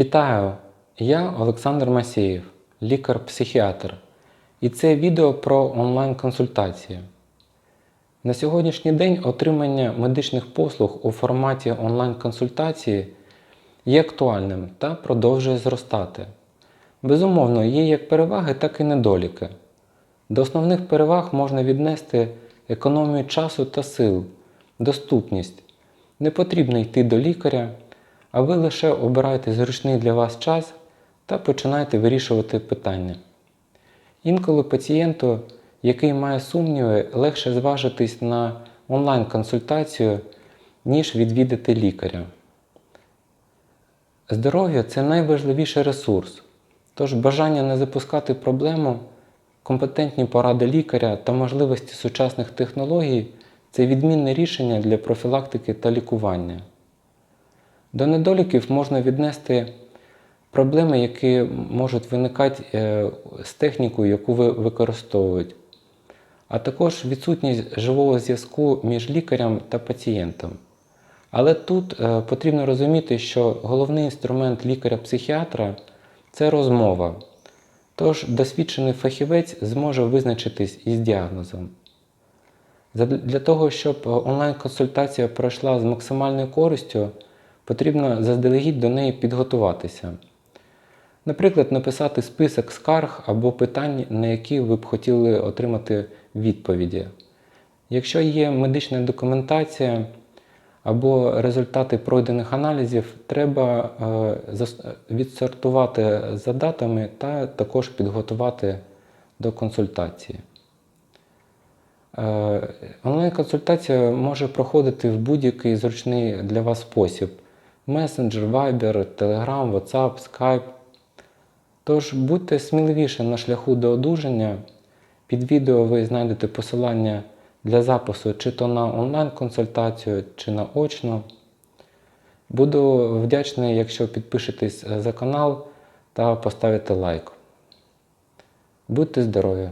Вітаю! Я Олександр Масєєв, лікар-психіатр, і це відео про онлайн-консультації. На сьогоднішній день отримання медичних послуг у форматі онлайн-консультації є актуальним та продовжує зростати. Безумовно, є як переваги, так і недоліки. До основних переваг можна віднести економію часу та сил, доступність. Не потрібно йти до лікаря, а ви лише обираєте зручний для вас час та починаєте вирішувати питання. Інколи пацієнту, який має сумніви, легше зважитись на онлайн-консультацію, ніж відвідати лікаря. Здоров'я це найважливіший ресурс, тож бажання не запускати проблему, компетентні поради лікаря та можливості сучасних технологій це відмінне рішення для профілактики та лікування. До недоліків можна віднести проблеми, які можуть виникати е, з технікою, яку ви використовуєте, а також відсутність живого зв'язку між лікарем та пацієнтом. Але тут е, потрібно розуміти, що головний інструмент лікаря-психіатра це розмова. Тож досвідчений фахівець зможе визначитись із діагнозом. Для того, щоб онлайн-консультація пройшла з максимальною користю, потрібно заздалегідь до неї підготуватися. Наприклад, написати список скарг або питань, на які ви б хотіли отримати відповіді. Якщо є медична документація або результати пройдених аналізів, треба е, відсортувати за датами та також підготувати до консультації. Е, Онлайн-консультація може проходити в будь-який зручний для вас спосіб: Messenger, Viber, Telegram, WhatsApp, Skype. Тож будьте сміливіше на шляху до одужання. Під відео ви знайдете посилання для запису чи то на онлайн-консультацію, чи на очну. Буду вдячний, якщо підпишетесь за канал та поставите лайк. Будьте здорові!